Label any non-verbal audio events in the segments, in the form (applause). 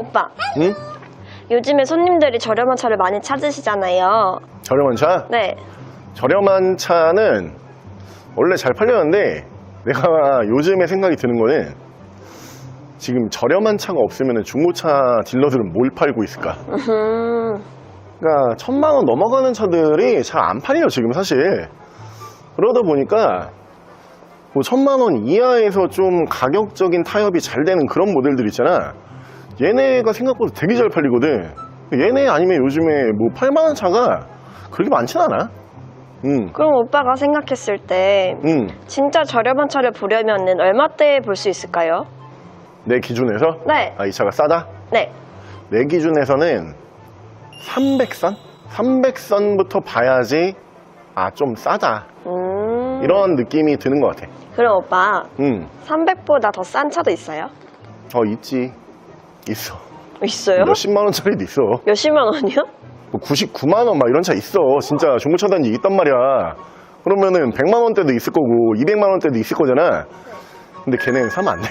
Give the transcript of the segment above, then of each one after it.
오빠, 응? 요즘에 손님들이 저렴한 차를 많이 찾으시잖아요. 저렴한 차? 네. 저렴한 차는 원래 잘 팔렸는데 내가 요즘에 생각이 드는 거는 지금 저렴한 차가 없으면 중고차 딜러들은 뭘 팔고 있을까? 음, 그러니까 천만 원 넘어가는 차들이 잘 안 팔려요 지금 사실 그러다 보니까 뭐 천만 원 이하에서 좀 가격적인 타협이 잘 되는 그런 모델들 있잖아 얘네가 생각보다 되게 잘 팔리거든 얘네 아니면 요즘에 뭐 8만 원 차가 그렇게 많진 않아 음, 그럼 오빠가 생각했을 때 음. 진짜 저렴한 차를 보려면은 얼마대에 볼 수 있을까요? 내 기준에서 네. 아 이 차가 싸다? 네. 내 기준에서는 300선? 300선부터 봐야지 아 좀 싸다 음. 이런 느낌이 드는 것 같아 그럼 오빠, 음. 300보다 더 싼 차도 있어요? 어 있지 있어. 있어요? 몇십만 원짜리도 있어. 몇십만 원이요? 뭐 99만 원 막 이런 차 있어. 진짜 중고 차 단지 있단 말이야. 그러면은 100만 원대도 있을 거고 200만 원대도 있을 거잖아. 근데 걔네는 사면 안 돼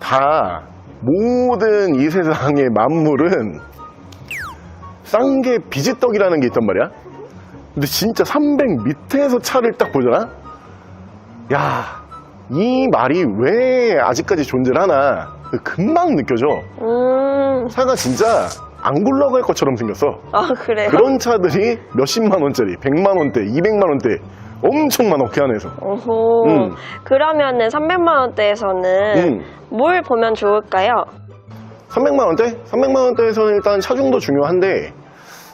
다 모든 이 세상의 만물은 싼 게 비지떡이라는 게 있단 말이야. 근데 진짜 300 밑에서 차를 딱 보잖아? 야 이 말이 왜 아직까지 존재를 하나 금방 느껴져 음. 차가 진짜 안 굴러갈 것처럼 생겼어. 아, 그래요? 그런 차들이 몇십만 원짜리, 백만 원대, 이백만 원대 엄청 많아, 그 안에서. 오호. 음. 그러면은 300만 원대에서는 음. 뭘 보면 좋을까요? 300만 원대? 300만 원대에서는 일단 차종도 중요한데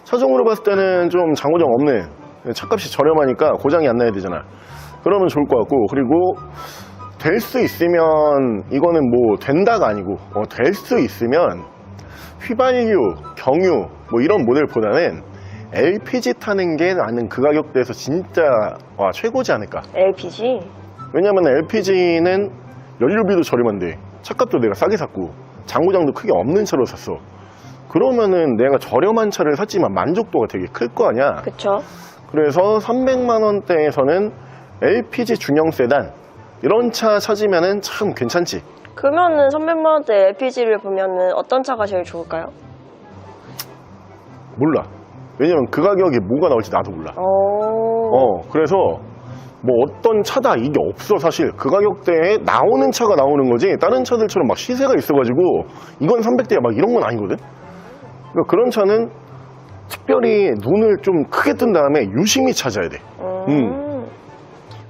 차종으로 봤을 때는 좀 장고장 없는 차값이 저렴하니까 고장이 안 나야 되잖아. 그러면 좋을 것 같고 그리고 될 수 있으면 이거는 뭐 된다가 아니고 어, 될 수 있으면 휘발유, 경유 뭐 이런 모델보다는 LPG 타는 게 나는 그 가격대에서 진짜 와, 최고지 않을까. LPG? 왜냐면 LPG는 연료비도 저렴한데 차값도 내가 싸게 샀고 장고장도 크게 없는 차로 샀어. 그러면은 내가 저렴한 차를 샀지만 만족도가 되게 클 거 아니야. 그쵸? 그래서 300만 원대에서는 LPG 중형 세단 이런 차 찾으면은 참 괜찮지. 그러면은 300만 원대 LPG를 보면은 어떤 차가 제일 좋을까요? 몰라. 왜냐면 그 가격에 뭐가 나올지 나도 몰라. 오. 어, 그래서 뭐 어떤 차다 이게 없어 사실 그 가격대에 나오는 차가 나오는 거지 다른 차들처럼 막 시세가 있어가지고 이건 300대야 막 이런 건 아니거든 그러니까 그런 차는 특별히 눈을 좀 크게 뜬 다음에 유심히 찾아야 돼 음.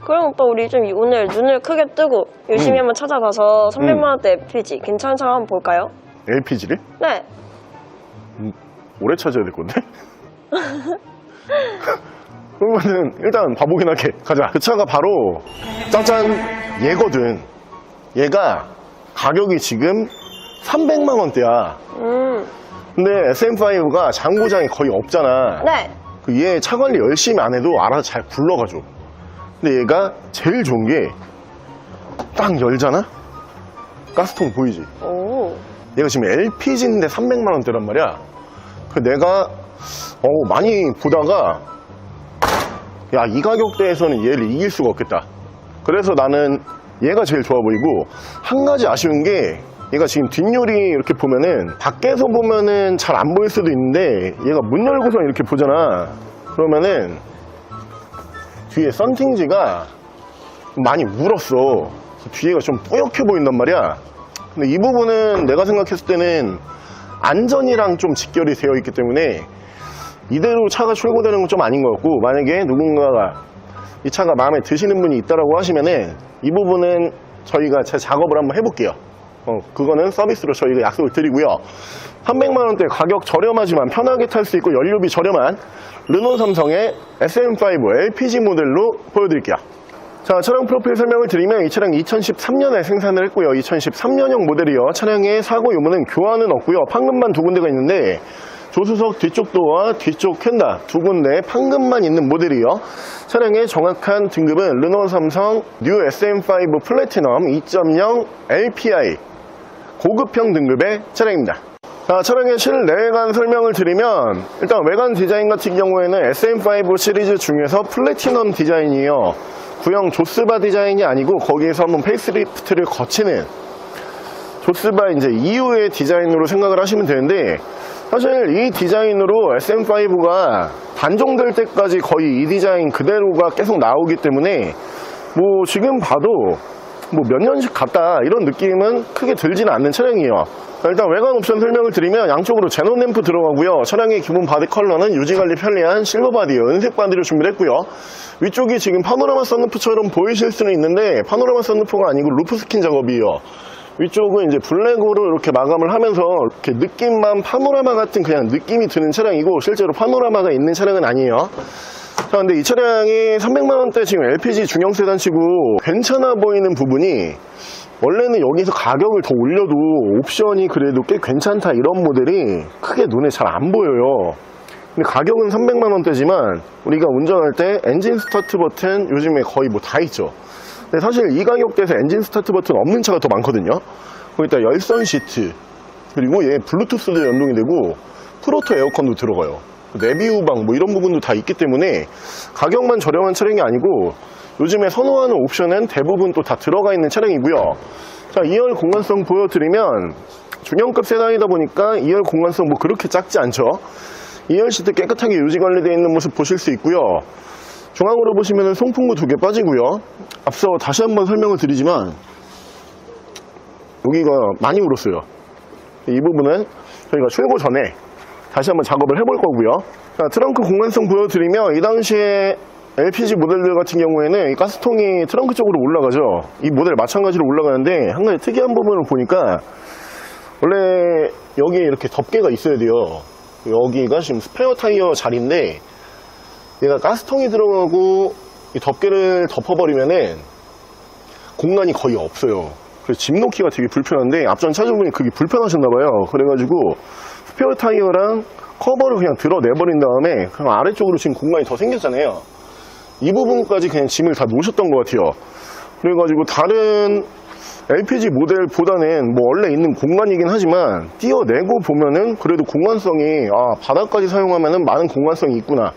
그럼 오빠 우리 좀 오늘 눈을 크게 뜨고 열심히 음. 한번 찾아봐서 300만 음. 원대 LPG 괜찮은 차 한번 볼까요? LPG를 네. 오래 찾아야 될 건데 (laughs) 그러면은 일단 봐보긴 할게 가자 그 차가 바로 짜잔 얘거든 얘가 가격이 지금 300만 원대야 음. 근데 SM5가 장고장이 거의 없잖아. 네. 그얘 차 관리 열심히 안 해도 알아서 잘 굴러가죠. 근데 얘가 제일 좋은 게 딱 열잖아? 가스통 보이지? 오. 얘가 지금 LPG인데 300만 원대란 말이야. 그 내가 어, 많이 보다가 야 이 가격대에서는 얘를 이길 수가 없겠다. 그래서 나는 얘가 제일 좋아 보이고 한 가지 아쉬운 게 얘가 지금 뒷유리 이렇게 보면은 밖에서 보면은 잘 안 보일 수도 있는데 얘가 문 열고서 이렇게 보잖아. 그러면은 뒤에 썬팅지가 많이 울었어. 뒤에가 좀 뿌옇게 보인단 말이야. 근데 이 부분은 내가 생각했을 때는 안전이랑 좀 직결이 되어 있기 때문에 이대로 차가 출고되는 건 좀 아닌 것 같고 만약에 누군가가 이 차가 마음에 드시는 분이 있다라고 하시면은 이 부분은 저희가 제 작업을 한번 해볼게요. 어, 그거는 서비스로 저희가 약속을 드리고요. 300만 원대 가격 저렴하지만 편하게 탈 수 있고 연료비 저렴한 르노 삼성의 SM5 LPG 모델로 보여드릴게요. 자, 차량 프로필 설명을 드리면 이 차량 2013년에 생산을 했고요. 2013년형 모델이요. 차량의 사고 유무는 교환은 없고요. 판금만 두 군데가 있는데 조수석 뒤쪽 도어와 뒤쪽 캔다 두 군데 판금만 있는 모델이요. 차량의 정확한 등급은 르노 삼성 뉴 SM5 플래티넘 2.0 LPI 고급형 등급의 차량입니다. 자, 차량의 실내외관 설명을 드리면 일단 외관 디자인 같은 경우에는 SM5 시리즈 중에서 플래티넘 디자인이에요. 구형 조스바 디자인이 아니고 거기에서 한번 페이스리프트를 거치는 조스바 이제 이후의 디자인으로 생각을 하시면 되는데 사실 이 디자인으로 SM5가 단종될 때까지 거의 이 디자인 그대로가 계속 나오기 때문에 뭐 지금 봐도 뭐 몇 년씩 갔다 이런 느낌은 크게 들지는 않는 차량이에요 자, 일단 외관 옵션 설명을 드리면 양쪽으로 제논 램프 들어가고요. 차량의 기본 바디 컬러는 유지관리 편리한 실버 바디 은색 바디로 준비를 했고요. 위쪽이 지금 파노라마 썬루프처럼 보이실 수는 있는데 파노라마 썬루프가 아니고 루프 스킨 작업이에요. 위쪽은 이제 블랙으로 이렇게 마감을 하면서 이렇게 느낌만 파노라마 같은 그냥 느낌이 드는 차량이고 실제로 파노라마가 있는 차량은 아니에요. 자, 근데 이 차량이 300만원대 지금 LPG 중형 세단 치고 괜찮아 보이는 부분이 원래는 여기서 가격을 더 올려도 옵션이 그래도 꽤 괜찮다 이런 모델이 크게 눈에 잘 안 보여요. 근데 가격은 300만 원대지만 우리가 운전할 때 엔진 스타트 버튼 요즘에 거의 뭐 다 있죠. 근데 사실 이 가격대에서 엔진 스타트 버튼 없는 차가 더 많거든요. 거기다 열선 시트 그리고 얘 블루투스도 연동이 되고 프로토 에어컨도 들어가요. 내비 후방 뭐 이런 부분도 다 있기 때문에 가격만 저렴한 차량이 아니고 요즘에 선호하는 옵션은 대부분 또 다 들어가 있는 차량이고요. 자, 2열 공간성 보여드리면 중형급 세단이다 보니까 2열 공간성 뭐 그렇게 작지 않죠. 2열 시트 깨끗하게 유지 관리되어 있는 모습 보실 수 있고요. 중앙으로 보시면 송풍구 두 개 빠지고요. 앞서 다시 한번 설명을 드리지만 여기가 많이 울었어요. 이 부분은 저희가 출고 전에 다시 한번 작업을 해볼 거고요. 자, 트렁크 공간성 보여드리면 이 당시에 LPG 모델들 같은 경우에는 이 가스통이 트렁크 쪽으로 올라가죠. 이 모델 마찬가지로 올라가는데 한 가지 특이한 부분을 보니까 원래 여기에 이렇게 덮개가 있어야 돼요. 여기가 지금 스페어 타이어 자리인데 얘가 가스통이 들어가고 이 덮개를 덮어버리면은 공간이 거의 없어요. 그래서 짐 놓기가 되게 불편한데 앞전 차주분이 그게 불편하셨나봐요. 그래가지고 스페어 타이어랑 커버를 그냥 드러내버린 다음에 그냥 아래쪽으로 지금 공간이 더 생겼잖아요. 이 부분까지 그냥 짐을 다 놓으셨던 것 같아요. 그래가지고 다른 LPG 모델보다는 뭐 원래 있는 공간이긴 하지만 띄어내고 보면은 그래도 공간성이 아 바닥까지 사용하면은 많은 공간성이 있구나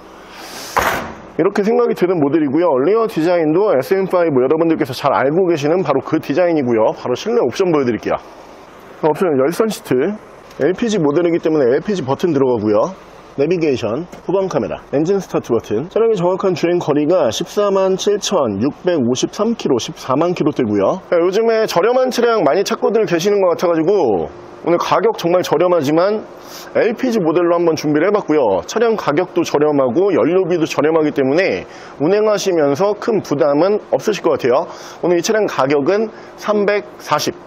이렇게 생각이 드는 모델이고요. 리어 디자인도 SM5 여러분들께서 잘 알고 계시는 바로 그 디자인이고요. 바로 실내 옵션 보여드릴게요. 옵션은 열선 시트, LPG 모델이기 때문에 LPG 버튼 들어가고요. 내비게이션, 후방 카메라, 엔진 스타트 버튼. 차량의 정확한 주행 거리가 14만 7,653km, 14만 km대고요. 요즘에 저렴한 차량 많이 찾고들 계시는 것 같아가지고 오늘 가격 정말 저렴하지만 LPG 모델로 한번 준비를 해봤고요. 차량 가격도 저렴하고 연료비도 저렴하기 때문에 운행하시면서 큰 부담은 없으실 것 같아요. 오늘 이 차량 가격은 340.